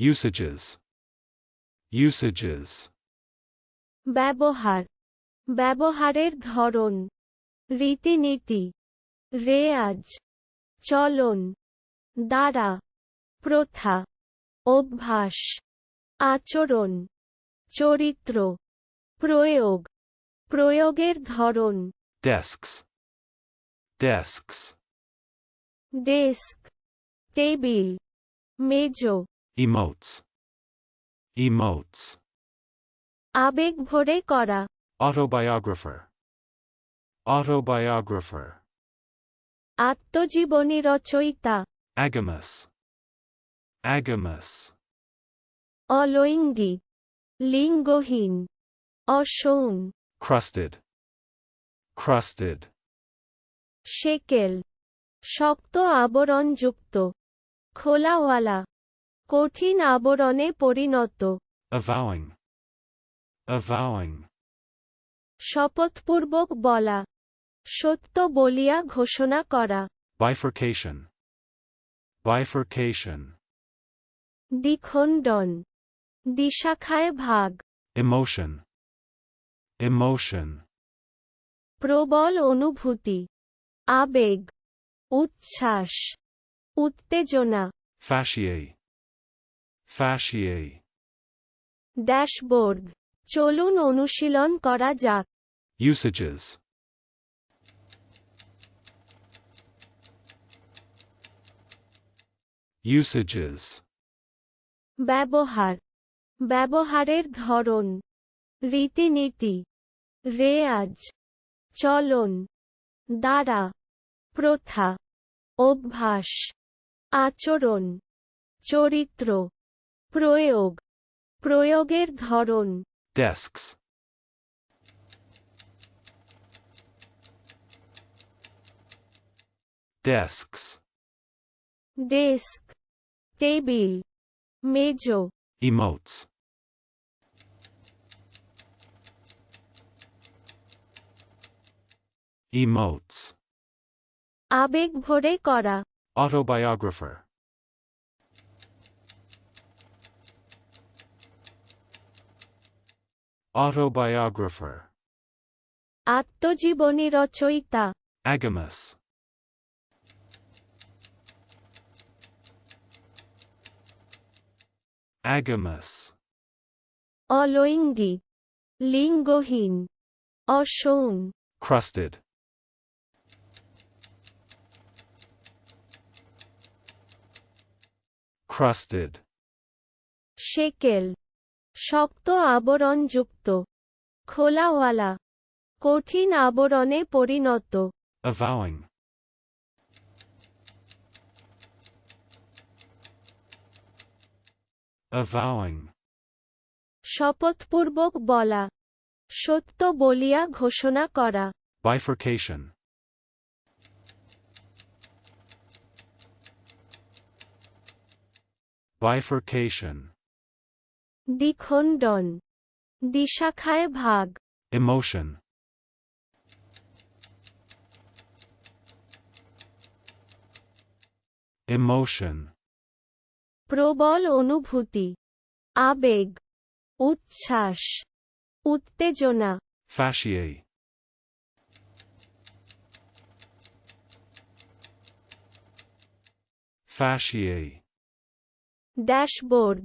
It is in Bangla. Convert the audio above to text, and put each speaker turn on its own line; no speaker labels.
Usages. Usages.
ব্যবহার ব্যবহারের ধরন রীতিনীতি রেয়াজ চলন দ্বারা প্রথা অভ্যাস আচরণ চরিত্র প্রয়োগ প্রয়োগের ধরন
Desks. Desks.
ডেস্ক টেবিল মেজ
Emotes. Emotes.
আবেগ ভরে করা
Autobiographer. Autobiographer.
আত্মজীবনী রচয়িতা
Agamus. Agamus.
অলৈঙ্গী লিঙ্গহীন অসৌন
Crusted. Crusted.
শেকেল শক্ত আবরণযুক্ত খোলাওয়ালা কঠিন আবরণে পরিণত
Avowing. Avowing.
শপথপূর্বক বলা সত্য বলিয়া ঘোষণা করা
Bifurcation. Bifurcation.
দ্বিখণ্ডন দিশাখায় ভাগ
Emotion. Emotion.
প্রবল অনুভূতি আবেগ উচ্ছ্বাস উত্তেজনা
Fasciae. Fasciae.
ড্যাশবোর্ড চলুন অনুশীলন করা যাক।
Usages. Usages.
ব্যবহার। ব্যবহারের ধরন। রীতিনীতি। রেয়াজ। চলন। দ্বারা। প্রথা। অভ্যাস। আচরণ। চরিত্র। প্রয়োগ প্রয়োগের ধরন
Desks. Desks.
ডেস্ক টেবিল মেজ
Emotes. Emotes.
আবেগ ভরে করা
Autobiographer. Autobiographer.
আত্মজীবনী রচয়িতা
Agamus. Agamus.
অলৈঙ্গী লিঙ্গহীন অসৌন
Crusted. Crusted.
শেকেল শক্ত আবরণযুক্ত খোলাওয়ালা কঠিন আবরণে পরিণত
Avowing. Avowing.
শপথপূর্বক বলা সত্য বলিয়া ঘোষণা করা
Bifurcation. Bifurcation.
দ্বিখণ্ডন দিশাখায় ভাগ
Emotion. Emotion.
প্রবল অনুভূতি আবেগ উচ্ছ্বাস উত্তেজনা
Fasciae. Fasciae.
ড্যাশবোর্ড